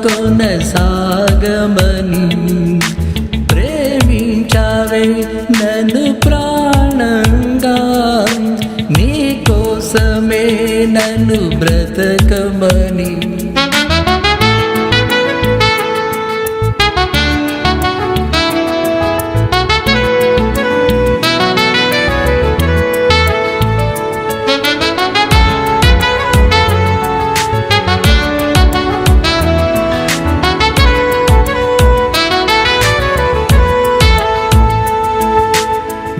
కొనసాగమని ప్రేమించావే నన్ను ప్రాణంగా. నీ కోసమే నన్ను బ్రతకమని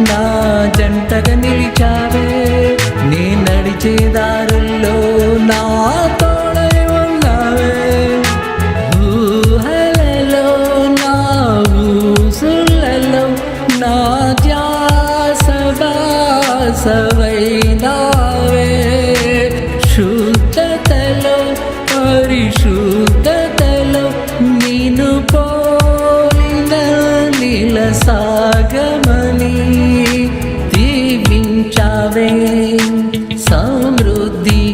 నా జంటగా నిలిచావే. నీ నడిచే దారుల్లో నా తోడై ఉన్నావే. ఊహలలో నా ఊసులలో నా ధ్యాస బాసవైనావే శుద్ధతలో పరిశుద్ధతలో నేను పోలిన నీల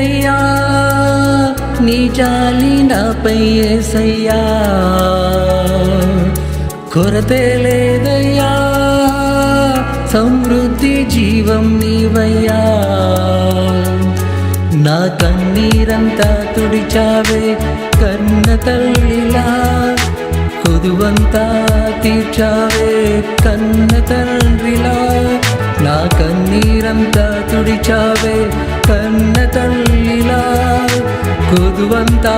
లేదయ్యా నీ జాలి నాపై ఏసయ్యా కొరతే లేదయ్యా సమృద్ధి జీవం నీవయ్యా నా కన్నీరంతా తుడిచావే కన్న తల్లిలా కొదువంతా తీర్చావే కన్న తండ్రిలా నా కన్నీరంతా తుడిచావే కన్న తల్లిలా కొదువంతా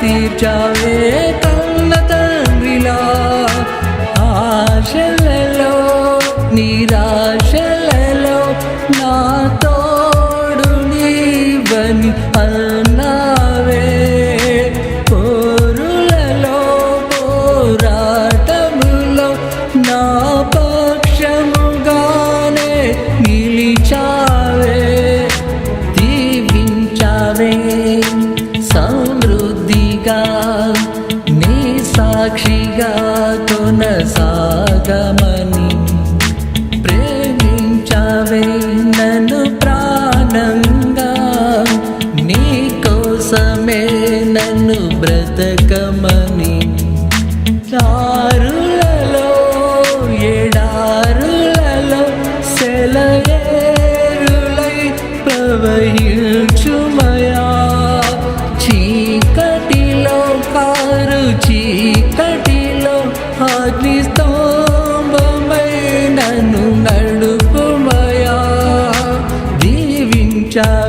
తీర్చావే కన్న తండ్రిలా. ఆశలలో నిరాశలలో నా తోడు నీవని అల్ల కొనసాగమని ప్రేమించవే నన్ను ప్రాణంగా. నీ కోసమే నన్ను బ్రతకమని